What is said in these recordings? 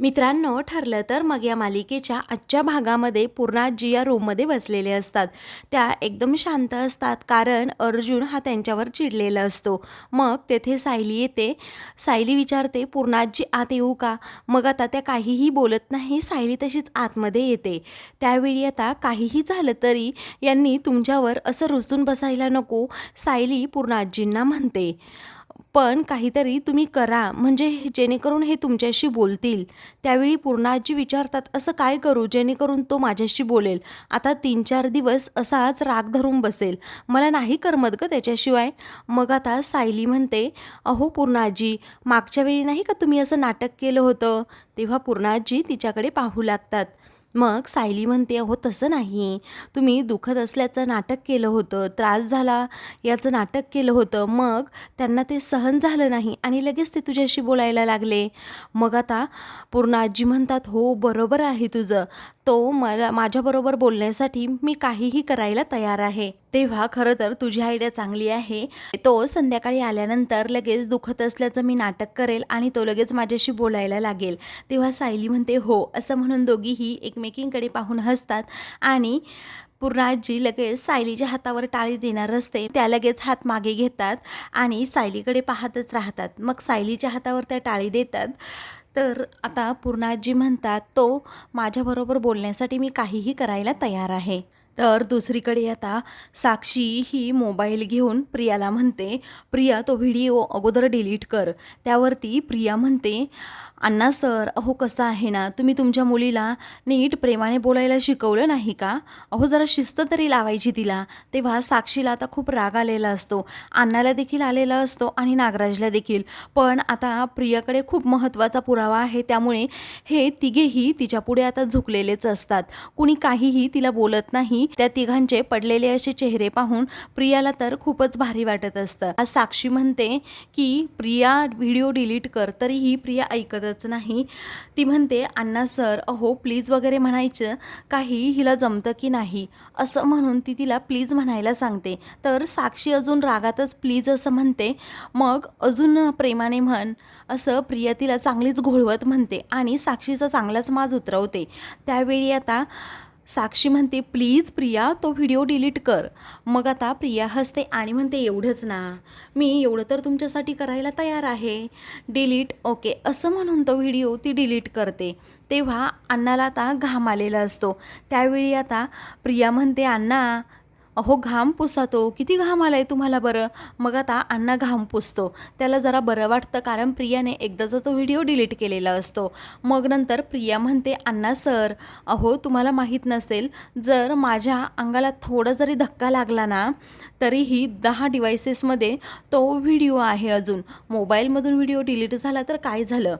मित्रांनो ठरलं तर मग या मालिकेच्या आजच्या भागामध्ये पूर्णाजी या रूममध्ये बसलेले असतात. त्या एकदम शांत असतात कारण अर्जुन हा त्यांच्यावर चिडलेला असतो. मग तेथे सायली येते. सायली विचारते पूर्णाजी आत येऊ का? मग आता त्या काहीही बोलत नाही सायली तशीच आतमध्ये येते. त्यावेळी आता काहीही झालं तरी यांनी तुमच्यावर असं रुसून बसायला नको सायली पूर्णाजींना म्हणते. पण काहीतरी तुम्ही करा. म्हणजे जेणेकरून हे तुमच्याशी बोलतील. त्यावेळी पूर्णाजी विचारतात असं काय करू? जेणेकरून तो माझ्याशी बोलेल. आता तीन चार दिवस असाच राग धरून बसेल. मला नाही करमत ग त्याच्याशिवाय. मग आता सायली म्हणते अहो पूर्णाजी मागच्या वेळी नाही का तुम्ही असं नाटक केलं होतं? तेव्हा पूर्णाजी तिच्याकडे पाहू लागतात. मग सायली म्हणते अहो तसं नाही. तुम्ही दुखत असल्याचं नाटक केलं होतं त्रास झाला याचं नाटक केलं होतं. मग त्यांना ते सहन झालं नाही आणि लगेच ते तुझ्याशी बोलायला लागले. मग आता पूर्ण आजी म्हणतात हो बरोबर आहे तुझं. तो मला माझ्याबरोबर बोलण्यासाठी मी काहीही करायला तयार आहे. तेव्हा खरं तर तुझी आयडिया चांगली आहे. तो संध्याकाळी आल्यानंतर लगेच दुखत असल्याचं मी नाटक करेल आणि तो लगेच माझ्याशी बोलायला लागेल. तेव्हा सायली म्हणते हो असं म्हणून दोघीही एकमेकींकडे पाहून हसतात आणि पूर्णाजी लगेच सायलीच्या हातावर टाळी देणार असते. त्या लगेच हात मागे घेतात आणि सायलीकडे पाहतच राहतात. मग सायलीच्या हातावर त्या टाळी देतात. तर आता पूर्णाजी म्हणतात तो माझ्याबरोबर बोलण्यासाठी मी काहीही करायला तयार आहे. तर दुसरीकडे आता साक्षी ही मोबाईल घेऊन प्रियाला म्हणते प्रिया तो व्हिडिओ अगोदर डिलीट कर. त्यावरती प्रिया म्हणते अण्णा सर अहो कसं आहे ना तुम्ही तुमच्या मुलीला नीट प्रेमाने बोलायला शिकवलं नाही का? अहो जरा शिस्त तरी लावायची तिला. तेव्हा साक्षीला आता खूप राग आलेला असतो. अण्णाला देखील आलेला असतो आणि नागराजला देखील. पण आता प्रियाकडे खूप महत्त्वाचा पुरावा आहे त्यामुळे हे तिघेही तिच्यापुढे आता झुकलेलेच असतात. कुणी काहीही तिला बोलत नाही त्या तिघांचे पडलेले असे चेहरे पाहून प्रियाला तर खूपच भारी वाटत असतं. आज साक्षी म्हणते की प्रिया व्हिडिओ डिलीट कर तरीही प्रिया ऐकत ऐकतच नाही. ती म्हणते अण्णा सर अहो प्लीज वगैरे म्हणायचं. काही हिला जमतं की नाही? असं म्हणून ती तिला प्लीज म्हणायला सांगते. तर साक्षी अजून रागातच प्लीज असं म्हणते. मग अजून प्रेमाने म्हण असं प्रिया तिला चांगलीच घोळवत म्हणते आणि साक्षीचा चांगलाच माज उतरवते. त्यावेळी आता साक्षी म्हणते प्लीज प्रिया तो व्हिडिओ डिलीट कर. मग आता प्रिया हसते आणि म्हणते एवढंच ना मी एवढं तर तुमच्यासाठी करायला तयार आहे. Delete okay. असं म्हणून तो व्हिडिओ ती डिलीट करते. तेव्हा अण्णाला आता घाम आलेला असतो. त्यावेळी आता प्रिया म्हणते अण्णा अहो घाम पुसा तो किती घाम आलाय तुम्हाला बरं? मग आता अण्णा घाम पुसतो. त्याला जरा बरं वाटतं कारण प्रियाने एकदाचा तो व्हिडिओ डिलीट केलेला असतो. मग नंतर प्रिया म्हणते अण्णा सर अहो तुम्हाला माहीत नसेल जर माझ्या अंगाला थोडा जरी धक्का लागला ना तरीही दहा डिव्हायसेसमध्ये तो व्हिडिओ आहे अजून. मोबाईलमधून व्हिडिओ डिलीट झाला तर काय झालं?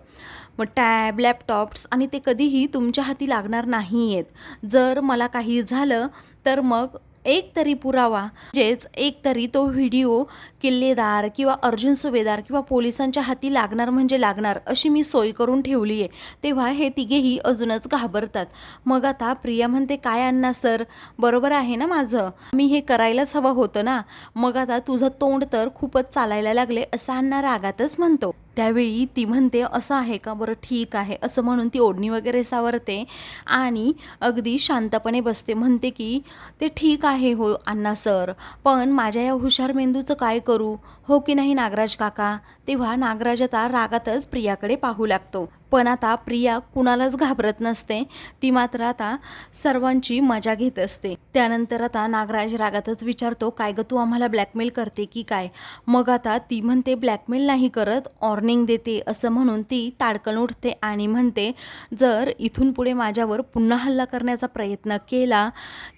मग टॅब लॅपटॉप्स आणि ते कधीही तुमच्या हाती लागणार नाही आहेत जर मला काही झालं तर मग एक तरी पुरावा म्हणजेच एक तरी तो व्हिडिओ किल्लेदार किंवा अर्जुन सुभेदार किंवा पोलिसांच्या हाती लागणार म्हणजे लागणार अशी मी सोय करून ठेवली आहे. तेव्हा हे तिघेही अजूनच घाबरतात. मग आता प्रिया म्हणते काय अण्णा सर बरोबर आहे ना माझं? मी हे करायलाच हवं होतं ना? मग आता तुझं तोंड तर खूपच चालायला लागले असं अण्णा रागातच म्हणतो. त्यावेळी ती म्हणते असं आहे का? बरं ठीक आहे. असं म्हणून ती ओढणी वगैरे सावरते आणि अगदी शांतपणे बसते. म्हणते की ते ठीक आहे हो अण्णा सर पण माझ्या या हुशार मेंदूचं काय करू? हो की नाही नागराज काका? तेव्हा नागराज आता रागातच प्रियाकडे पाहू लागतो. पण आता प्रिया कुणालाच घाबरत नसते. ती मात्र आता सर्वांची मजा घेत असते. त्यानंतर आता नागराज रागातच विचारतो काय ग तू आम्हाला ब्लॅकमेल करते की काय? मग आता ती म्हणते ब्लॅकमेल नाही करत ऑर्निंग देते असं म्हणून ती ताडकन उठते आणि म्हणते जर इथून पुढे माझ्यावर पुन्हा हल्ला करण्याचा प्रयत्न केला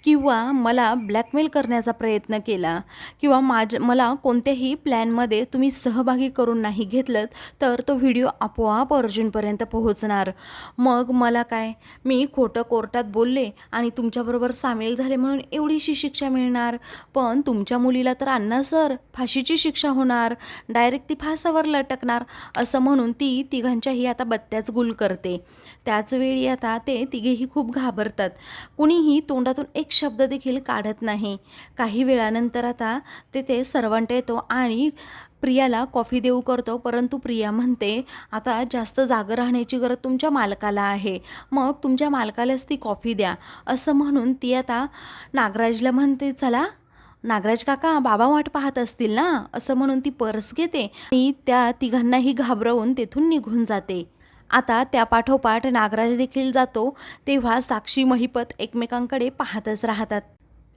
किंवा मला ब्लॅकमेल करण्याचा प्रयत्न केला किंवा माझ मला कोणत्याही प्लॅनमध्ये तुम्ही सहभागी करून नाही घेतलं तर तो व्हिडिओ आपोआप अर्जुनपर्यंत पोहोचणार. मग मला काय? मी खोटं कोर्टात बोलले आणि तुमच्याबरोबर सामील झाले म्हणून एवढीशी शिक्षा मिळणार. पण तुमच्या मुलीला तर अण्णा सर फाशीची शिक्षा होणार डायरेक्ट ती फासावर लटकणार असं म्हणून ती तिघांच्याही आता बत्त्याच गुल करते. त्याचवेळी आता ते तिघेही खूप घाबरतात. कुणीही तोंडातून एक शब्द देखील काढत नाही. काही वेळानंतर आता तेथे सर्वंट येतो आणि प्रियाला कॉफी देऊ करतो परंतु प्रिया म्हणते आता जास्त जागं राहण्याची गरज तुमच्या मालकाला आहे. मग तुमच्या मालकालाच ती कॉफी द्या. असं म्हणून ती आता नागराजला म्हणते चला नागराज काका बाबा वाट पाहत असतील ना? असं म्हणून ती पर्स घेते आणि त्या तिघांनाही घाबरवून तेथून निघून जाते. आता त्या पाठोपाठ नागराज देखील जातो तेव्हा साक्षी महिपत एकमेकांकडे पाहतच राहतात.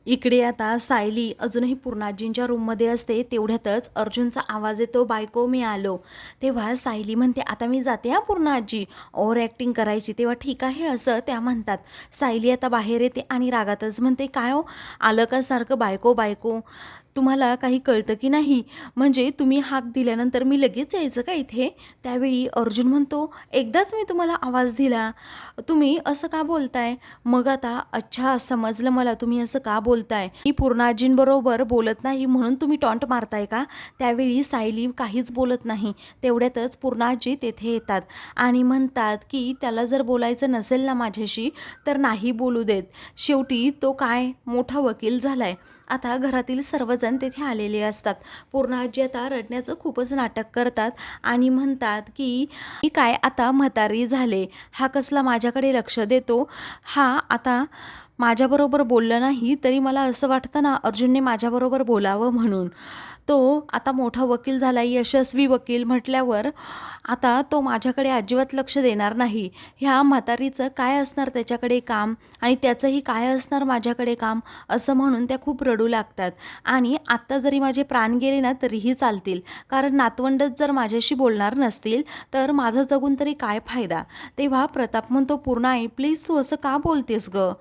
इकडे आता सायली अजूनही पूर्णाजींच्या रूममध्ये असते तेवढ्यातच अर्जुनचा आवाज येतो बायको मी आलो. तेव्हा सायली म्हणते आता मी जाते हा पूर्णाजी. ओव्हर ॲक्टिंग करायची. तेव्हा ठीक आहे असं त्या म्हणतात. सायली आता बाहेर येते आणि रागातच म्हणते काय हो आलं का सारखं बायको बायको? तुम्हाला काही कळतं की नाही? म्हणजे तुम्ही हाक दिल्यानंतर मी लगेच यायचं का इथे? त्यावेळी अर्जुन म्हणतो एकदाच मी तुम्हाला आवाज दिला. तुम्ही असं का बोलताय? मग आता अच्छा समजलं मला तुम्ही असं का बोलताय? मी पूर्णाजींबरोबर बोलत नाही म्हणून तुम्ही टॉन्ट मारताय का? त्यावेळी सायली काहीच बोलत नाही. तेवढ्यातच पूर्णाजी तेथे येतात आणि म्हणतात की त्याला जर बोलायचं नसेल ना माझ्याशी तर नाही बोलू देत. शेवटी तो काय? मोठा वकील झालाय. आता घरातील सर्वजण तेथे आलेले असतात. पूर्णाजी आता रडण्याचं खूपच नाटक करतात आणि म्हणतात की मी काय आता म्हातारी झाले? हा कसला माझ्याकडे लक्ष देतो? हा आता माझ्याबरोबर बोललं नाही तरी मला असं वाटतं ना अर्जुनने माझ्याबरोबर बोलावं म्हणून. तो आता मोठा वकील झाला यशस्वी वकील म्हटल्यावर आता तो माझ्याकडे अजिबात लक्ष देणार नाही. ह्या म्हातारीचं काय असणार त्याच्याकडे काम? आणि त्याचंही काय असणार माझ्याकडे काम? असं म्हणून त्या खूप रडू लागतात. आणि आत्ता जरी माझे प्राण गेले ना तरीही चालतील. कारण नातवंडच जर माझ्याशी बोलणार नसतील तर माझं जगून तरी काय फायदा? तेव्हा प्रताप म्हणतो पूर्ण आई प्लीज तू असं का बोलतेस ग?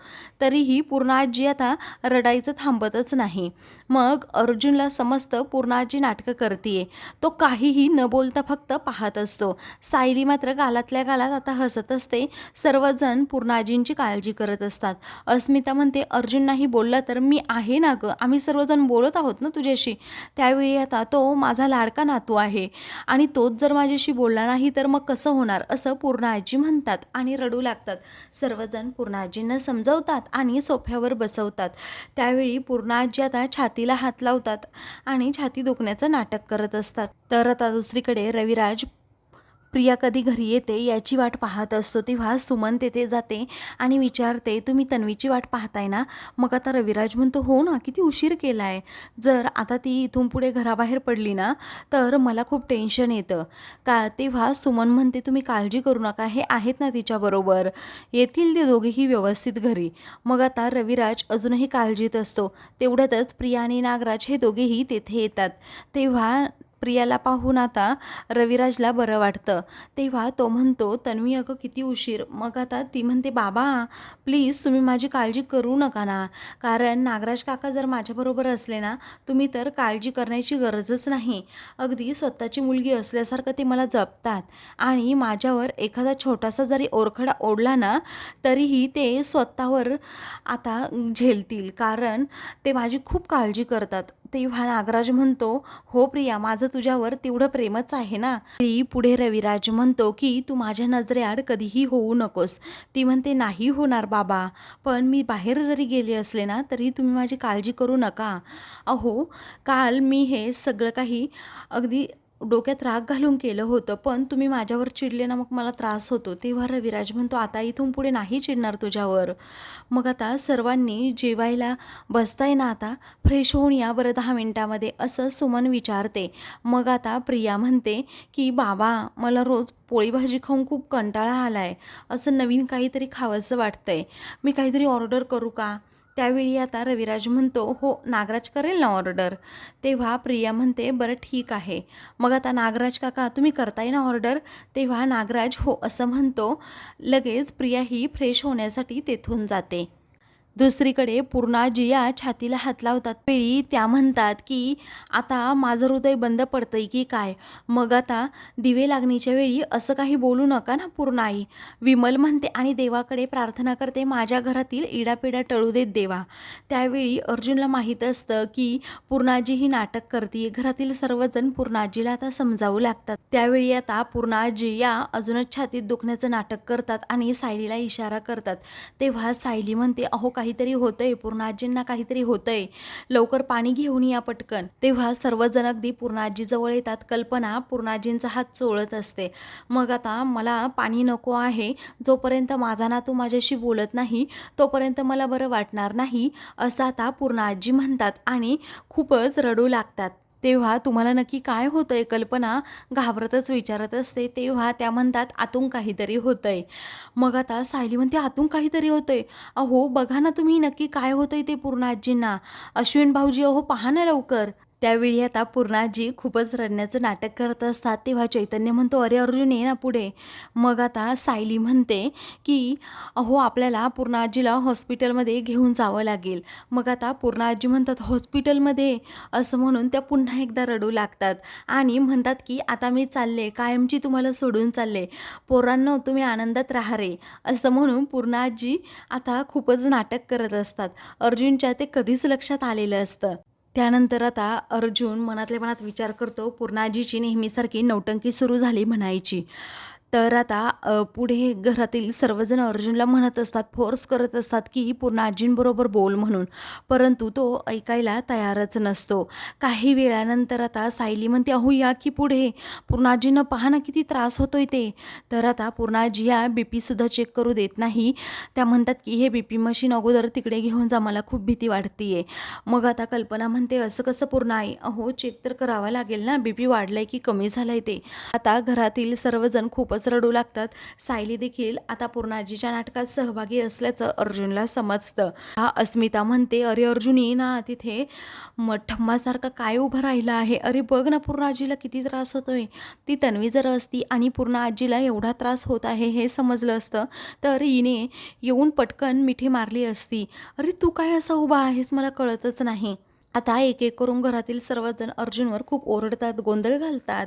तरीही पूर्ण आजी आता रडायचं थांबतच नाही. मग अर्जुनला समजतं पूर्ण नाटकं करतीये. तो काहीही न बोलता फक्त पाहत असतो. सायली मात्र गालातल्या गालात आता हसत असते. सर्वजण पूर्णाजींची काळजी करत असतात. अस्मिता म्हणते अर्जुन नाही बोलला तर मी आहे ना गं? आम्ही सर्वजण बोलत आहोत ना तुझ्याशी? त्यावेळी आता तो माझा लाडका नातू आहे. आणि तोच जर माझ्याशी बोलला नाही तर मग कसं होणार? असं पूर्णाजी म्हणतात आणि रडू लागतात. सर्वजण पूर्णाजींना समजवतात आणि सोफ्यावर बसवतात. त्यावेळी पूर्णाजी आता छाती छातीला हात लावतात आणि छाती दुखण्याचं नाटक करत असतात. तर आता दुसरीकडे रविराज प्रिया कधी घरी येते याची वाट पाहत असतो. तेव्हा सुमन तेथे जाते आणि विचारते तुम्ही तन्वीची वाट पाहताय ना? मग आता रविराज म्हणतो हो ना किती उशीर केला आहे जर आता ती इथून पुढे घराबाहेर पडली ना तर मला खूप टेन्शन येतं. का तेव्हा सुमन म्हणते तुम्ही काळजी करू नका हे आहेत ना तिच्याबरोबर येतील ते दोघेही व्यवस्थित घरी. मग आता रविराज अजूनही काळजीत असतो. तेवढ्यातच प्रिया आणि नागराज हे दोघेही तेथे येतात. तेव्हा प्रियाला पाहून आता रविराजला बरं वाटतं. तेव्हा तो म्हणतो तन्वी अगं किती उशीर. मग आता ती म्हणते बाबा प्लीज तुम्ही माझी काळजी करू नका ना. कारण नागराज काका जर माझ्याबरोबर असले ना तुम्ही तर काळजी करण्याची गरजच नाही. अगदी स्वतःची मुलगी असल्यासारखं ते मला जपतात. आणि माझ्यावर एखादा छोटासा जरी ओरखडा ओढला ना तरीही ते स्वतःवर आता झेलतील. कारण ते माझी खूप काळजी करतात. तेव्हा नागराज म्हणतो हो प्रिया माझं तुझ्यावर तेवढं प्रेमच आहे ना. ती पुढे रविराज म्हणतो की तू माझ्या नजरेआड कधीही होऊ नकोस. ती म्हणते नाही होणार बाबा पण मी बाहेर जरी गेले असले ना तरी तुम्ही माझी काळजी करू नका. अहो काल मी हे सगळं काही अगदी डोक्यात राग घालून केलं होतं पण तुम्ही माझ्यावर चिडले ना मग मला त्रास होतो. तेव्हा रविराज म्हणतो आता इथून पुढे नाही चिडणार तुझ्यावर. मग आता सर्वांनी जेवायला बसताय ना आता फ्रेश होऊन या बरं दहा मिनटामध्ये असं सुमन विचारते. मग आता प्रिया म्हणते की बाबा मला रोज पोळी भाजी खाऊन खूप कंटाळा आला आहे असं नवीन काहीतरी खावंसं वाटतंय. मी काहीतरी ऑर्डर करू का? त्यावेळी आता रविराज म्हणतो हो नागराज करेल ना ऑर्डर. तेव्हा प्रिया म्हणते बरं ठीक आहे. मग आता नागराज काका तुम्ही करताय ना ऑर्डर? तेव्हा नागराज हो असं म्हणतो. लगेच प्रिया ही फ्रेश होण्यासाठी तेथून जाते. दुसरीकडे पूर्णा जिया छातीला हात लावतात. वेळी त्या म्हणतात की आता माझं हृदय बंद पडतंय की काय? मग आता दिवे लागणीच्या वेळी असं काही बोलू नका ना पूर्ण आई विमल म्हणते आणि देवाकडे प्रार्थना करते माझ्या घरातील इडापिडा टळू देत देवा त्यावेळी अर्जुनला माहीत असतं की पूर्णाजी ही नाटक करते घरातील सर्वजण पूर्णाजीला आता समजावू लागतात. त्यावेळी आता पूर्णाजी या अजूनच छातीत दुखण्याचं नाटक करतात आणि सायलीला इशारा करतात. तेव्हा सायली म्हणते अहो काहीतरी होतंय पूर्णाजींना काहीतरी होतंय लवकर पाणी घेऊन या पटकन. तेव्हा सर्वजण अगदी पूर्णाजीजवळ येतात कल्पना पूर्णाजींचा हात चोळत असते. मग आता मला पाणी नको आहे जोपर्यंत माझा नातू माझ्याशी बोलत नाही तोपर्यंत मला बरं वाटणार नाही असं आता पूर्णाजी म्हणतात आणि खूपच रडू लागतात. तेव्हा तुम्हाला नक्की काय होतं आहे कल्पना घाबरतच विचारत असते. तेव्हा त्या म्हणतात आतून काहीतरी होतं आहे मग आता सायली म्हणते आतून काहीतरी होतं आहे अहो बघा ना तुम्ही नक्की काय होतं आहे ते पूर्ण आजींना. अश्विन भाऊजी अहो पहा ना लवकर. त्यावेळी आता पूर्णाजी खूपच रडण्याचं नाटक करत असतात तेव्हा चैतन्य म्हणतो अरे अर्जुन ये ना पुढे. मग आता सायली म्हणते की अहो आपल्याला पूर्णाजीला हॉस्पिटलमध्ये घेऊन जावं लागेल. मग आता पूर्णाजी म्हणतात हॉस्पिटलमध्ये? असं म्हणून त्या पुन्हा एकदा रडू लागतात आणि म्हणतात की आता मी चालले कायमची तुम्हाला सोडून चालले. पोरांनो तुम्ही आनंदात राहा रे. असं म्हणून पूर्णाजी आता खूपच नाटक करत असतात. अर्जुनच्या ते कधीच लक्षात आलेलं असतं. त्यानंतर आता अर्जुन मनातल्या मनात विचार करतो पूर्णाजीची नेहमीसारखी नौटंकी सुरू झाली म्हणायची. तर आता पुढे घरातील सर्वजण अर्जुनला म्हणत असतात फोर्स करत असतात की पूर्ण आजींबरोबर बोल म्हणून. परंतु तो ऐकायला तयारच नसतो. काही वेळानंतर आता सायली म्हणते अहो या की पुढे? पूर्णाजींना पहा ना किती त्रास होतोय ते. तर आता पूर्णाजी या बी पीसुद्धा चेक करू देत नाही. त्या म्हणतात की हे बी पी मशीन अगोदर तिकडे घेऊन जा मला खूप भीती वाटतीये. मग आता कल्पना म्हणते असं कसं पूर्ण आहे? अहो चेक तर करावा लागेल ना बी पी वाढलं आहे की कमी झालं आहे ते. आता घरातील सर्वजण खूपच रडू लागतात. सायली देखील आता पूर्ण आजीच्या नाटकात सहभागी असल्याचं अर्जुनला समजतं. हा अस्मिता म्हणते अरे अर्जुन ये ना तिथे मठ्ठम्मासारखं ठम्मासारखं काय उभं राहिलं आहे? अरे बघ ना पूर्ण आजीला किती त्रास होतोय. ती तन्वी जर असती आणि पूर्ण आजीला एवढा त्रास होत आहे हे समजलं असतं. तर हिने येऊन पटकन मिठी मारली असती. अरे तू काय असा उभा आहेस? मला कळतच नाही. आता एक एक करून घरातील सर्वजण अर्जुनवर खूप ओरडतात गोंधळ घालतात.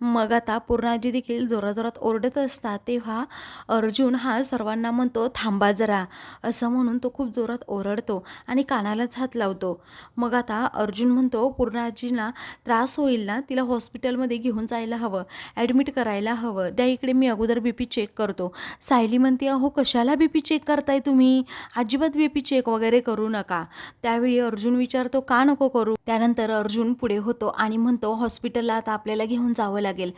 मग आता पूर्णाजी देखील जोराजोरात ओरडत असतात. तेव्हा अर्जुन हा सर्वांना म्हणतो थांबा जरा. असं म्हणून तो खूप जोरात ओरडतो आणि कानालाच हात लावतो. मग आता अर्जुन म्हणतो पूर्णाजींना त्रास होईल ना? तिला हॉस्पिटलमध्ये घेऊन जायला हवं ॲडमिट करायला हवं. त्या इकडे मी अगोदर बी पी चेक करतो. सायली म्हणते अहो कशाला बी पी चेक करताय तुम्ही? अजिबात बी पी चेक वगैरे करू नका. त्यावेळी अर्जुन विचारतो का नको करू. त्यानंतर अर्जुन पुढे होतो आणि म्हणतो हॉस्पिटलला आता आपल्याला घेऊन जावं लागेल.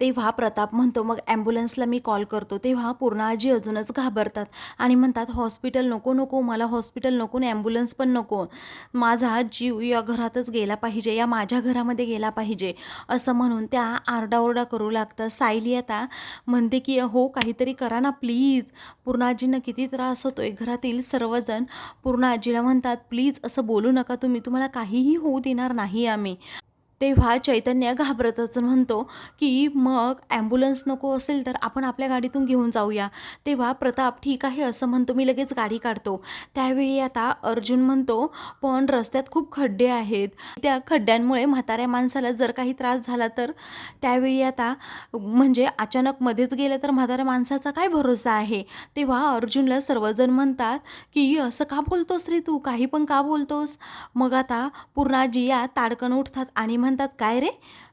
तेव्हा प्रताप म्हणतो मग ॲम्ब्युलन्सला मी कॉल करतो. तेव्हा पूर्ण आजी अजूनच घाबरतात आणि म्हणतात हॉस्पिटल नको नको मला हॉस्पिटल नको ॲम्ब्युलन्स पण नको. माझा जीव या घरातच गेला पाहिजे या माझ्या घरामध्ये गेला पाहिजे. असं म्हणून त्या आरडाओरडा करू लागतात. सायली आता म्हणते की हो काहीतरी करा ना प्लीज. पूर्णाजींना किती त्रास होतोय. घरातील सर्वजण पूर्ण आजीला म्हणतात प्लीज असं बोलू नका तुम्ही तुम्हाला काहीही होऊ देणार नाही आम्ही. तेव्हा चैतन्य घाबरतच म्हणतो की मग ॲम्ब्युलन्स नको असेल तर आपण आपल्या गाडीतून घेऊन जाऊया. तेव्हा प्रताप ठीक आहे असं म्हणतो. मी लगेच गाडी काढतो. त्यावेळी आता अर्जुन म्हणतो पण रस्त्यात खूप खड्डे आहेत. त्या खड्ड्यांमुळे म्हाताऱ्या माणसाला जर काही त्रास झाला तर? त्यावेळी आता म्हणजे अचानक मध्येच गेलं तर म्हाताऱ्या माणसाचा काय भरोसा आहे? तेव्हा अर्जुनला सर्वजण म्हणतात की असं का बोलतोस रे तू? काही पण का बोलतोस? मग आता पूर्णाजी या ताडकन उठतात आणि म्हणतात म्हणतात काय रे?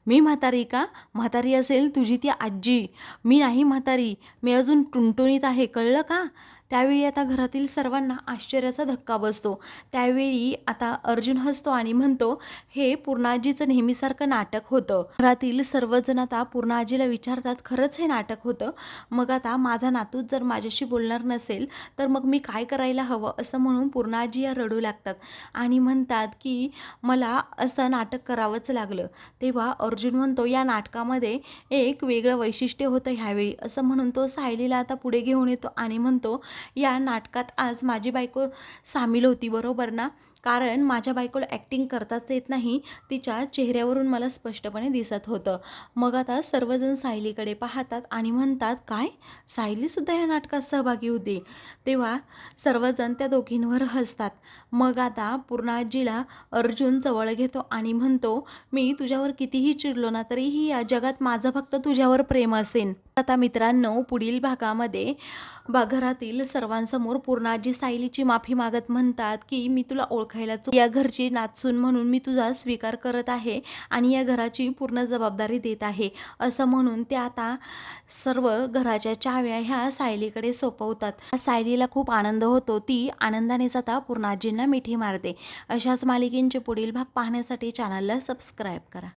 मी म्हातारी का? म्हातारी असेल तुझी ती आजी मी नाही म्हातारी. मी अजून टुणटुणीत आहे. कळलं का? त्यावेळी आता घरातील सर्वांना आश्चर्याचा धक्का बसतो. त्यावेळी आता अर्जुन हसतो आणि म्हणतो हे पूर्णाजीचं नेहमीसारखं नाटक होतं. घरातील सर्वजण आता पूर्णाजीला विचारतात खरंच हे नाटक होतं? मग आता माझा नातूच जर माझ्याशी बोलणार नसेल तर मग मी काय करायला हवं? असं म्हणून पूर्णाजी या रडू लागतात आणि म्हणतात की मला असं नाटक करावंच लागलं. तेव्हा अर्जुन म्हणतो या नाटकामध्ये एक वेगळं वैशिष्ट्य होतं ह्यावेळी. असं म्हणून तो सायलीला आता पुढे घेऊन येतो आणि म्हणतो या नाटकात आज माझी बायको सामील होती बरोबर ना? कारण माझ्या बायकोला ॲक्टिंग करताच येत नाही. तिच्या चेहऱ्यावरून मला स्पष्टपणे दिसत होतं. मग आता सर्वजण सायलीकडे पाहतात आणि म्हणतात काय? सायलीसुद्धा या नाटकात सहभागी होती. तेव्हा सर्वजण त्या दोघींवर हसतात. मग आता पूर्णाजीला अर्जुन जवळ घेतो आणि म्हणतो मी तुझ्यावर कितीही चिडलो ना तरीही या जगात माझं फक्त तुझ्यावर प्रेम असेल आता मित्रांनो पुढील भागामध्ये बा घरातील सर्वांसमोर पूर्णाजी सायलीची माफी मागत म्हणतात की मी तुला ओळख ओळखायला चुक या घरची नाचसून म्हणून मी तुझा स्वीकार करत आहे आणि या घराची पूर्ण जबाबदारी देत आहे. असं म्हणून ते आता सर्व घराच्या चाव्या ह्या सायलीकडे सोपवतात. सायलीला खूप आनंद होतो. ती आनंदाने जाता पूर्णाजींना मिठी मारते. अशाच मालिकेंचे पुढील भाग पाहण्यासाठी चॅनलला सबस्क्राईब करा.